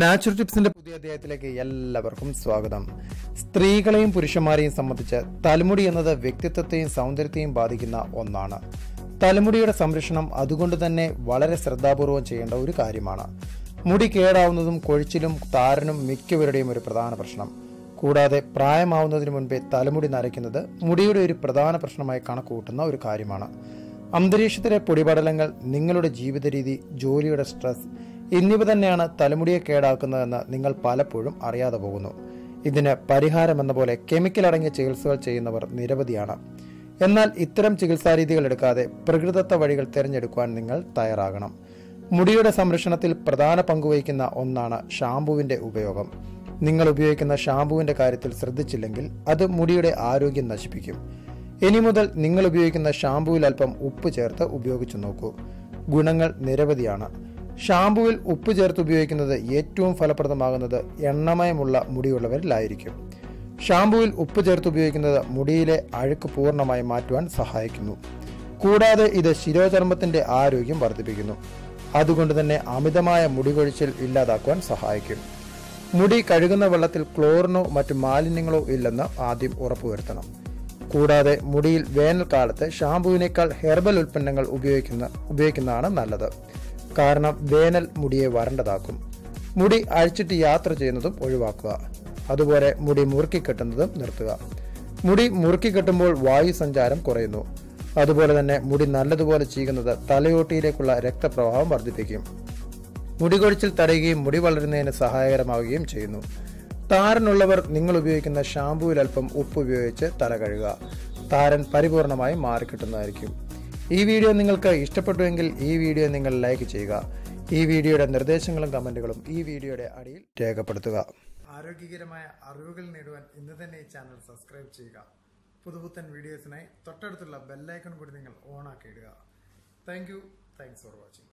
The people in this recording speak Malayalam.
നാച്ചുറൽ ടിപ്സിന്റെ പുതിയ അധ്യായത്തിലേക്ക് എല്ലാവർക്കും സ്വാഗതം. സ്ത്രീകളെയും പുരുഷന്മാരെയും സംബന്ധിച്ച് തലമുടി എന്നത് വ്യക്തിത്വത്തെയും സൗന്ദര്യത്തെയും ബാധിക്കുന്ന ഒന്നാണ്. തലമുടിയുടെ സംരക്ഷണം അതുകൊണ്ട് തന്നെ വളരെ ശ്രദ്ധാപൂർവം ചെയ്യേണ്ട ഒരു കാര്യമാണ്. മുടി കേടാവുന്നതും കൊഴിച്ചിലും താരനും മിക്കവരുടെയും ഒരു പ്രധാന പ്രശ്നം. കൂടാതെ പ്രായമാവുന്നതിന് മുൻപേ തലമുടി നരയ്ക്കുന്നത് മുടിയുടെ ഒരു പ്രധാന പ്രശ്നമായി കണക്കുകൂട്ടുന്ന ഒരു കാര്യമാണ്. അന്തരീക്ഷത്തിലെ പൊടിപടലങ്ങൾ നിങ്ങളുടെ ജീവിത രീതി ജോലിയുടെ സ്ട്രെസ് എന്നിവ തന്നെയാണ് തലമുടിയെ കേടാക്കുന്നതെന്ന് നിങ്ങൾ പലപ്പോഴും അറിയാതെ പോകുന്നു. ഇതിന് പരിഹാരം എന്ന പോലെ കെമിക്കൽ അടങ്ങിയ ചികിത്സകൾ ചെയ്യുന്നവർ നിരവധിയാണ്. എന്നാൽ ഇത്തരം ചികിത്സാ രീതികൾ എടുക്കാതെ പ്രകൃതത്വ വഴികൾ തിരഞ്ഞെടുക്കുവാൻ നിങ്ങൾ തയ്യാറാകണം. മുടിയുടെ സംരക്ഷണത്തിൽ പ്രധാന പങ്കുവഹിക്കുന്ന ഒന്നാണ് ഷാംപൂവിന്റെ ഉപയോഗം. നിങ്ങൾ ഉപയോഗിക്കുന്ന ഷാംപൂവിന്റെ കാര്യത്തിൽ ശ്രദ്ധിച്ചില്ലെങ്കിൽ അത് മുടിയുടെ ആരോഗ്യം നശിപ്പിക്കും. ഇനി മുതൽ നിങ്ങൾ ഉപയോഗിക്കുന്ന ഷാമ്പുവിൽ അല്പം ഉപ്പ് ചേർത്ത് ഉപയോഗിച്ചു നോക്കൂ. ഗുണങ്ങൾ നിരവധിയാണ്. ഷാംപൂവിൽ ഉപ്പ് ചേർത്ത് ഉപയോഗിക്കുന്നത് ഏറ്റവും ഫലപ്രദമാകുന്നത് എണ്ണമയമുള്ള മുടിയുള്ളവരിലായിരിക്കും. ഷാംപൂവിൽ ഉപ്പ് ചേർത്ത് ഉപയോഗിക്കുന്നത് മുടിയിലെ അഴുക്ക് പൂർണമായി മാറ്റുവാൻ സഹായിക്കുന്നു. കൂടാതെ ഇത് ശിരോചർമ്മത്തിന്റെ ആരോഗ്യം വർദ്ധിപ്പിക്കുന്നു. അതുകൊണ്ട് തന്നെ അമിതമായ മുടി കൊഴിച്ചിൽ ഇല്ലാതാക്കുവാൻ സഹായിക്കും. മുടി കഴുകുന്ന വെള്ളത്തിൽ ക്ലോറിനോ മറ്റു മാലിന്യങ്ങളോ ഇല്ലെന്ന് ആദ്യം ഉറപ്പുവരുത്തണം. കൂടാതെ മുടിയിൽ വേനൽക്കാലത്ത് ഷാംപൂവിനേക്കാൾ ഹെർബൽ ഉൽപ്പന്നങ്ങൾ ഉപയോഗിക്കുന്ന ഉപയോഗിക്കുന്നതാണ് നല്ലത്. കാരണം വേനൽ മുടിയെ വരണ്ടതാക്കും. മുടി അഴിച്ചിട്ട് യാത്ര ചെയ്യുന്നതും ഒഴിവാക്കുക. അതുപോലെ മുടി മുറുക്കി കെട്ടുന്നതും നിർത്തുക. മുടി മുറുക്കി കെട്ടുമ്പോൾ വായു സഞ്ചാരം കുറയുന്നു. അതുപോലെ തന്നെ മുടി നല്ലതുപോലെ ചീകുന്നത് തലയോട്ടിയിലേക്കുള്ള രക്തപ്രവാഹം വർദ്ധിപ്പിക്കും. മുടി കൊഴിച്ചിൽ തടയുകയും മുടി വളരുന്നതിന് സഹായകരമാവുകയും ചെയ്യുന്നു. താരനുള്ളവർ നിങ്ങൾ ഉപയോഗിക്കുന്ന ഷാമ്പൂവിൽ അല്പം ഉപ്പ് ഉപയോഗിച്ച് തല കഴുകുക. താരൻ പരിപൂർണമായി മാറിക്കിട്ടുന്നതായിരിക്കും. ഈ വീഡിയോ നിങ്ങൾക്ക് ഇഷ്ടപ്പെട്ടുവെങ്കിൽ ഈ വീഡിയോ നിങ്ങൾ ലൈക്ക് ചെയ്യുക. ഈ വീഡിയോയുടെ നിർദ്ദേശങ്ങളും കമന്റുകളും ഈ വീഡിയോയുടെ അടിയിൽ രേഖപ്പെടുത്തുക. ആരോഗ്യകരമായ അറിവുകൾ നേടുവാൻ ഇന്ന് തന്നെ ഈ ചാനൽ സബ്സ്ക്രൈബ് ചെയ്യുക. പുതുപുത്തൻ വീഡിയോസിനായി തൊട്ടടുത്തുള്ള ബെല്ലൈക്കൺ കൂടി നിങ്ങൾ ഓൺ ആക്കി ഇടുക. Thank you thanks for watching